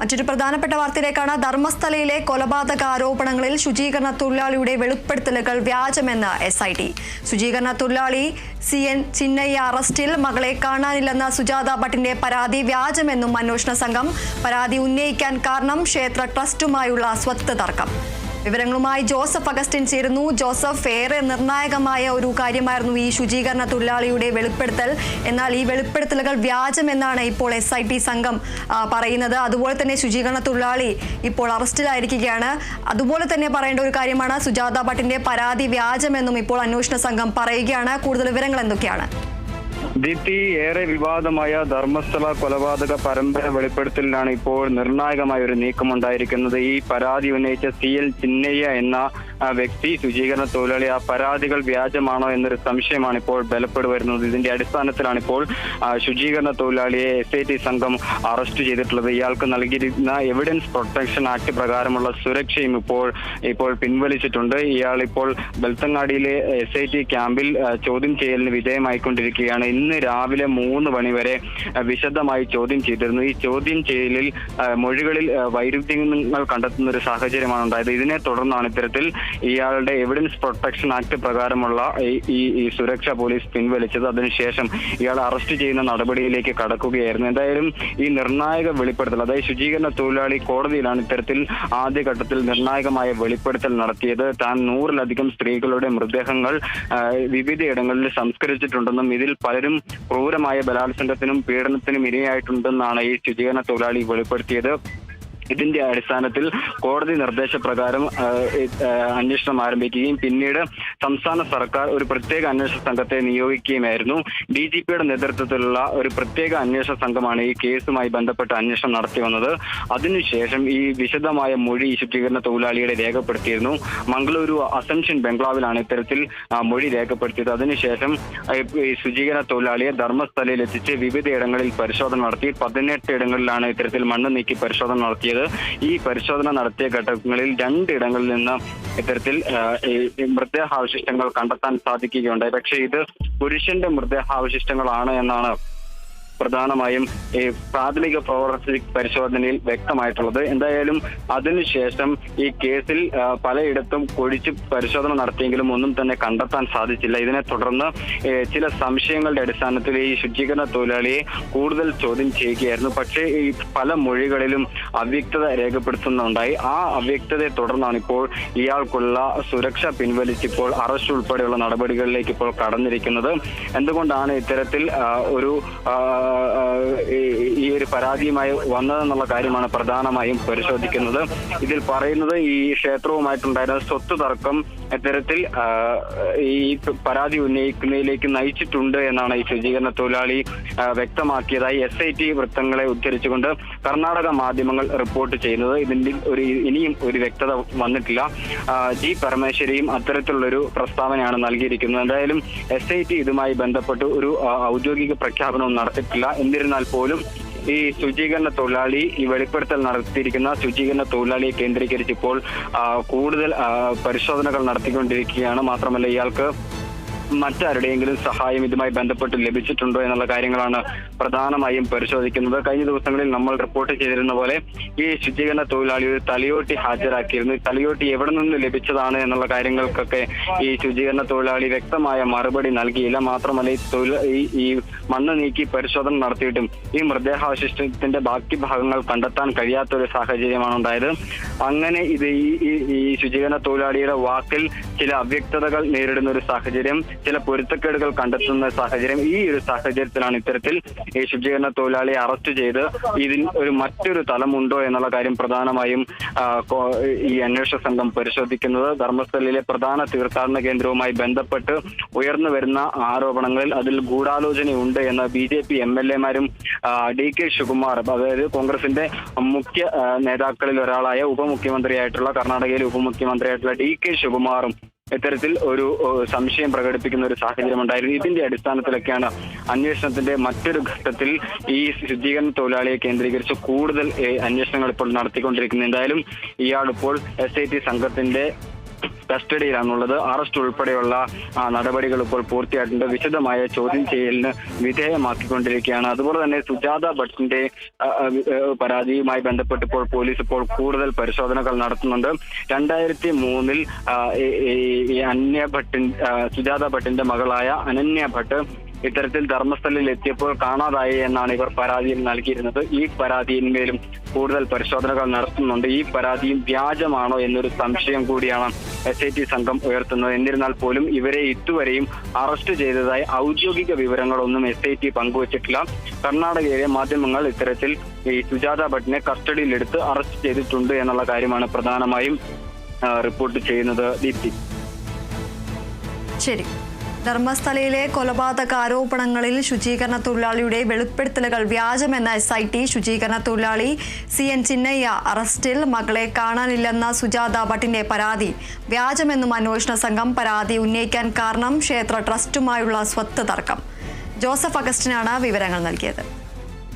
മറ്റൊരു പ്രധാനപ്പെട്ട വാർത്തയിലേക്കാണ് ധർമ്മസ്ഥലയിലെ കൊലപാതക ആരോപണങ്ങളിൽ ശുചീകരണ തൊഴിലാളിയുടെ വെളിപ്പെടുത്തലുകൾ വ്യാജമെന്ന് എസ് ഐ ടി ശുചീകരണ തൊഴിലാളി സി എൻ ചിന്നയ്യ അറസ്റ്റിൽ മകളെ കാണാനില്ലെന്ന സുജാത ഭട്ടിന്റെ പരാതി വ്യാജമെന്നും അന്വേഷണ സംഘം പരാതി ഉന്നയിക്കാൻ കാരണം ക്ഷേത്ര ട്രസ്റ്റുമായുള്ള സ്വത്ത് തർക്കം. വിവരങ്ങളുമായി ജോസഫ് അഗസ്റ്റിൻ ചേരുന്നു. ജോസഫ് ഏറെ നിർണായകമായ ഒരു കാര്യമായിരുന്നു ഈ ശുചീകരണ തൊഴിലാളിയുടെ വെളിപ്പെടുത്തൽ. എന്നാൽ ഈ വെളിപ്പെടുത്തലുകൾ വ്യാജമെന്നാണ് ഇപ്പോൾ എസ് ഐ ടി സംഘം പറയുന്നത്. അതുപോലെ തന്നെ ശുചീകരണ തൊഴിലാളി ഇപ്പോൾ അറസ്റ്റിലായിരിക്കുകയാണ്. അതുപോലെ തന്നെ പറയേണ്ട ഒരു കാര്യമാണ് സുജാത ഭട്ടിന്റെ പരാതി വ്യാജമെന്നും ഇപ്പോൾ അന്വേഷണ സംഘം പറയുകയാണ്. കൂടുതൽ വിവരങ്ങൾ എന്തൊക്കെയാണ്? ദീപ്തി ഏറെ വിവാദമായ ധർമ്മസ്ഥല കൊലപാതക പരമ്പര വെളിപ്പെടുത്തലിലാണ് ഇപ്പോൾ നിർണായകമായ ഒരു നീക്കമുണ്ടായിരിക്കുന്നത്. ഈ പരാതി ഉന്നയിച്ച സി എൽ ചിന്നയ്യ എന്ന വ്യക്തി ശുചീകരണ തൊഴിലാളി ആ പരാതികൾ വ്യാജമാണോ എന്നൊരു സംശയമാണ് ഇപ്പോൾ ബലപ്പെടുവരുന്നത്. ഇതിന്റെ അടിസ്ഥാനത്തിലാണ് ഇപ്പോൾ ശുചീകരണ തൊഴിലാളിയെ എസ് ഐ ടി സംഘം അറസ്റ്റ് ചെയ്തിട്ടുള്ളത്. ഇയാൾക്ക് നൽകിയിരുന്ന എവിഡൻസ് പ്രൊട്ടക്ഷൻ ആക്ട് പ്രകാരമുള്ള സുരക്ഷയും ഇപ്പോൾ ഇപ്പോൾ പിൻവലിച്ചിട്ടുണ്ട്. ഇയാൾ ഇപ്പോൾ ബെൽത്തങ്ങാടിയിലെ എസ് ഐ ടി ക്യാമ്പിൽ ചോദ്യം ചെയ്യലിന് വിധേയമായിക്കൊണ്ടിരിക്കുകയാണ്. ഇന്ന് രാവിലെ മൂന്ന് മണിവരെ വരെ വിശദമായി ചോദ്യം ചെയ്തിരുന്നു. ഈ ചോദ്യം ചെയ്യലിൽ മൊഴികളിൽ വൈരുദ്ധ്യങ്ങൾ കണ്ടെത്തുന്ന ഒരു സാഹചര്യമാണ് ഉണ്ടായത്. ഇതിനെ തുടർന്നാണ് ഇത്തരത്തിൽ ഇയാളുടെ എവിഡൻസ് പ്രൊട്ടക്ഷൻ ആക്ട് പ്രകാരമുള്ള ഈ- ഈ സുരക്ഷാ പോലീസ് പിൻവലിച്ചത്. അതിനുശേഷം ഇയാൾ അറസ്റ്റ് ചെയ്യുന്ന നടപടിയിലേക്ക് കടക്കുകയായിരുന്നു. എന്തായാലും ഈ നിർണായക വെളിപ്പെടുത്തൽ അതായത് ശുചീകരണ തൊഴിലാളി കോടതിയിലാണ് ഇത്തരത്തിൽ ആദ്യഘട്ടത്തിൽ നിർണായകമായ വെളിപ്പെടുത്തൽ നടത്തിയത്. താൻ നൂറിലധികം സ്ത്രീകളുടെ മൃതദേഹങ്ങൾ വിവിധ വിവിധയിടങ്ങളിൽ സംസ്കരിച്ചിട്ടുണ്ടെന്നും ഇതിൽ പലരും ക്രൂരമായ ബലാത്സംഗത്തിനും പീഡനത്തിനും ഇരയായിട്ടുണ്ടെന്നാണ് ഈ ശുചീകരണ തൊഴിലാളി വെളിപ്പെടുത്തിയത്. ഇതിന്റെ അടിസ്ഥാനത്തിൽ കോടതി നിർദ്ദേശപ്രകാരം അന്വേഷണം ആരംഭിക്കുകയും പിന്നീട് സംസ്ഥാന സർക്കാർ ഒരു പ്രത്യേക അന്വേഷണ സംഘത്തെ നിയോഗിക്കുകയുമായിരുന്നു. ഡി ജി പിയുടെ നേതൃത്വത്തിലുള്ള ഒരു പ്രത്യേക അന്വേഷണ സംഘമാണ് ഈ കേസുമായി ബന്ധപ്പെട്ട് അന്വേഷണം നടത്തി വന്നത്. അതിനുശേഷം ഈ വിശദമായ മൊഴി ഈ ശുചീകരണ തൊഴിലാളിയുടെ രേഖപ്പെടുത്തിയിരുന്നു. മംഗളൂരു അസംഷൻ ബംഗ്ലാവിലാണ് ഇത്തരത്തിൽ മൊഴി രേഖപ്പെടുത്തിയത്. അതിനുശേഷം ശുചീകരണ തൊഴിലാളിയെ ധർമ്മസ്ഥലയിൽ എത്തിച്ച് വിവിധയിടങ്ങളിൽ പരിശോധന നടത്തി. പതിനെട്ട് ഇടങ്ങളിലാണ് ഇത്തരത്തിൽ മണ്ണ് നീക്കി പരിശോധന നടത്തിയത്. ഈ പരിശോധന നടത്തിയ ഘട്ടങ്ങളിൽ രണ്ടിടങ്ങളിൽ നിന്ന് ഇത്തരത്തിൽ മൃതദേഹാവശിഷ്ടങ്ങൾ കണ്ടെത്താൻ സാധിക്കുകയുണ്ടായി. പക്ഷേ ഇത് പുരുഷന്റെ മൃതദേഹാവശിഷ്ടങ്ങളാണ് എന്നാണ് പ്രധാനമായും ഈ പ്രാഥമിക ഫോറൻസിക് പരിശോധനയിൽ വ്യക്തമായിട്ടുള്ളത്. എന്തായാലും അതിനുശേഷം ഈ കേസിൽ പലയിടത്തും കൊഴിച്ച് പരിശോധന നടത്തിയെങ്കിലും ഒന്നും തന്നെ കണ്ടെത്താൻ സാധിച്ചില്ല. ഇതിനെ തുടർന്ന് ചില സംശയങ്ങളുടെ അടിസ്ഥാനത്തിൽ ഈ ശുചീകരണ തൊഴിലാളിയെ കൂടുതൽ ചോദ്യം ചെയ്യുകയായിരുന്നു. പക്ഷേ ഈ പല മൊഴികളിലും അവ്യക്തത രേഖപ്പെടുത്തുന്നുണ്ടായി. ആ അവ്യക്തതയെ തുടർന്നാണ് ഇപ്പോൾ ഇയാൾക്കുള്ള സുരക്ഷ പിൻവലിച്ചിപ്പോൾ അറസ്റ്റ് ഉൾപ്പെടെയുള്ള നടപടികളിലേക്ക് ഇപ്പോൾ കടന്നിരിക്കുന്നത്. എന്തുകൊണ്ടാണ് ഇത്തരത്തിൽ ഒരു ഈ- ഒരു പരാതിയുമായി വന്നതെന്നുള്ള കാര്യമാണ് പ്രധാനമായും പരിശോധിക്കുന്നത്. ഇതിൽ പറയുന്നത് ഈ ക്ഷേത്രവുമായിട്ടുണ്ടായിരുന്ന സ്വത്ത് തർക്കം ഇത്തരത്തിൽ ഈ പരാതി ഉന്നയിക്കുന്നതിലേക്ക് നയിച്ചിട്ടുണ്ട് എന്നാണ് ഈ ശുചീകരണ തൊഴിലാളി വ്യക്തമാക്കിയതായി എസ് ഐ ടി വൃത്തങ്ങളെ ഉദ്ധരിച്ചുകൊണ്ട് കർണാടക മാധ്യമങ്ങൾ റിപ്പോർട്ട് ചെയ്യുന്നത്. ഇതിന്റെ ഒരു ഇനിയും ഒരു വ്യക്തത വന്നിട്ടില്ല. ജി പരമേശ്വരിയും അത്തരത്തിലുള്ളൊരു പ്രസ്താവനയാണ് നൽകിയിരിക്കുന്നത്. എന്തായാലും എസ് ഐ ടി ഇതുമായി ബന്ധപ്പെട്ട് ഒരു ഔദ്യോഗിക പ്രഖ്യാപനവും നടത്തിയിട്ടില്ല. എന്നിരുന്നാൽ പോലും ഈ ശുചീകരണ തൊഴിലാളി ഈ വെളിപ്പെടുത്തൽ നടത്തിയിരിക്കുന്ന ശുചീകരണ തൊഴിലാളിയെ കേന്ദ്രീകരിച്ച് ഇപ്പോൾ കൂടുതൽ പരിശോധനകൾ നടത്തിക്കൊണ്ടിരിക്കുകയാണ്. മാത്രമല്ല ഇയാൾക്ക് മറ്റാരുടെയെങ്കിലും സഹായം ഇതുമായി ബന്ധപ്പെട്ട് ലഭിച്ചിട്ടുണ്ടോ എന്നുള്ള കാര്യങ്ങളാണ് പ്രധാനമായും പരിശോധിക്കുന്നത്. കഴിഞ്ഞ ദിവസങ്ങളിൽ നമ്മൾ റിപ്പോർട്ട് ചെയ്തിരുന്ന പോലെ ഈ ശുചീകരണ തൊഴിലാളി ഒരു തലയോട്ടി ഹാജരാക്കിയിരുന്നു. തലയോട്ടി എവിടെ നിന്ന് ലഭിച്ചതാണ് എന്നുള്ള കാര്യങ്ങൾക്കൊക്കെ ഈ ശുചീകരണ തൊഴിലാളി വ്യക്തമായ മറുപടി നൽകിയില്ല. മാത്രമല്ല ഈ തൊഴിൽ ഈ മണ്ണ് നീക്കി പരിശോധന നടത്തിയിട്ടും ഈ മൃതദേഹാവശിഷ്ടത്തിന്റെ ബാക്കി ഭാഗങ്ങൾ കണ്ടെത്താൻ കഴിയാത്ത ഒരു സാഹചര്യമാണ് ഉണ്ടായത്. അങ്ങനെ ഇത് ഈ ശുചീകരണ തൊഴിലാളിയുടെ വാക്കിൽ ചില അവ്യക്തതകൾ നേരിടുന്ന ഒരു സാഹചര്യം ചില പൊരുത്തക്കേടുകൾ കണ്ടെത്തുന്ന സാഹചര്യം ഈ ഒരു സാഹചര്യത്തിലാണ് ഇത്തരത്തിൽ ശുചീകരണ തൊഴിലാളിയെ അറസ്റ്റ് ചെയ്ത് ഇതിന് ഒരു മറ്റൊരു തലമുണ്ടോ എന്നുള്ള കാര്യം പ്രധാനമായും ഈ അന്വേഷണ സംഘം പരിശോധിക്കുന്നത്. ധർമ്മസ്ഥലിലെ പ്രധാന തീർത്ഥാടന കേന്ദ്രവുമായി ബന്ധപ്പെട്ട് ഉയർന്നു വരുന്ന ആരോപണങ്ങളിൽ അതിൽ ഗൂഢാലോചനയുണ്ട് എന്ന് B J P M L എമാരും ഡി കെ ശിവകുമാർ അതായത് കോൺഗ്രസിന്റെ മുഖ്യ നേതാക്കളിൽ ഒരാളായ ഉപമുഖ്യമന്ത്രിയായിട്ടുള്ള കർണാടകയിലെ ഉപമുഖ്യമന്ത്രിയായിട്ടുള്ള ഡി കെ ശിവകുമാറും ഇത്തരത്തിൽ ഒരു സംശയം പ്രകടിപ്പിക്കുന്ന ഒരു സാഹചര്യം ഉണ്ടായിരുന്നു. ഇതിന്റെ അടിസ്ഥാനത്തിലൊക്കെയാണ് അന്വേഷണത്തിന്റെ മറ്റൊരു ഘട്ടത്തിൽ ഈ ശുദ്ധീകരണ തൊഴിലാളിയെ കേന്ദ്രീകരിച്ച് കൂടുതൽ അന്വേഷണങ്ങൾ ഇപ്പോൾ നടത്തിക്കൊണ്ടിരിക്കുന്നത് എന്തായാലും ഇയാൾ ഇപ്പോൾ എസ് ഐ ടി സംഘത്തിന്റെ കസ്റ്റഡിയിലാണുള്ളത്. അറസ്റ്റ് ഉൾപ്പെടെയുള്ള നടപടികൾ ഇപ്പോൾ പൂർത്തിയായിട്ടുണ്ട്. വിശദമായ ചോദ്യം ചെയ്യലിന് വിധേയമാക്കിക്കൊണ്ടിരിക്കുകയാണ്. അതുപോലെ തന്നെ സുജാത ഭട്ടിന്റെ പരാതിയുമായി ബന്ധപ്പെട്ട് ഇപ്പോൾ പോലീസ് ഇപ്പോൾ കൂടുതൽ പരിശോധനകൾ നടത്തുന്നുണ്ട്. രണ്ടായിരത്തി മൂന്നിൽ അന്യ ഭട്ടിൻ സുജാത ഭട്ടിന്റെ മകളായ അനന്യ ഭട്ട് ഇത്തരത്തിൽ ധർമ്മസ്ഥലിൽ എത്തിയപ്പോൾ കാണാതായി എന്നാണ് ഇവർ പരാതിയിൽ നൽകിയിരുന്നത്. ഈ പരാതിയിന്മേലും കൂടുതൽ പരിശോധനകൾ നടത്തുന്നുണ്ട്. ഈ പരാതിയും വ്യാജമാണോ എന്നൊരു സംശയം കൂടിയാണ് എസ് ഐ ടി സംഘം ഉയർത്തുന്നത്. എന്നിരുന്നാൽ പോലും ഇവരെ ഇതുവരെയും അറസ്റ്റ് ചെയ്തതായി ഔദ്യോഗിക വിവരങ്ങളൊന്നും എസ് ഐ ടി പങ്കുവച്ചിട്ടില്ല. കർണാടകയിലെ മാധ്യമങ്ങൾ ഇത്തരത്തിൽ ഈ സുജാത ഭട്ടിനെ കസ്റ്റഡിയിലെടുത്ത് അറസ്റ്റ് ചെയ്തിട്ടുണ്ട് എന്നുള്ള കാര്യമാണ് പ്രധാനമായും റിപ്പോർട്ട് ചെയ്യുന്നത് ദീപ്തി. ശരി. ധർമ്മസ്ഥലയിലെ കൊലപാതക ആരോപണങ്ങളിൽ ശുചീകരണ തൊഴിലാളിയുടെ വെളിപ്പെടുത്തലുകൾ വ്യാജമെന്ന എസ് ഐ ടി ശുചീകരണ തൊഴിലാളി സി എൻ ചിന്നയ്യ അറസ്റ്റിൽ മകളെ കാണാനില്ലെന്ന സുജാത ഭട്ടിന്റെ പരാതി. വ്യാജമെന്നും അന്വേഷണ സംഘം പരാതി ഉന്നയിക്കാൻ കാരണം ക്ഷേത്ര ട്രസ്റ്റുമായുള്ള സ്വത്ത് തർക്കം. ജോസഫ് അഗസ്റ്റിനാണ് വിവരങ്ങൾ നൽകിയത്.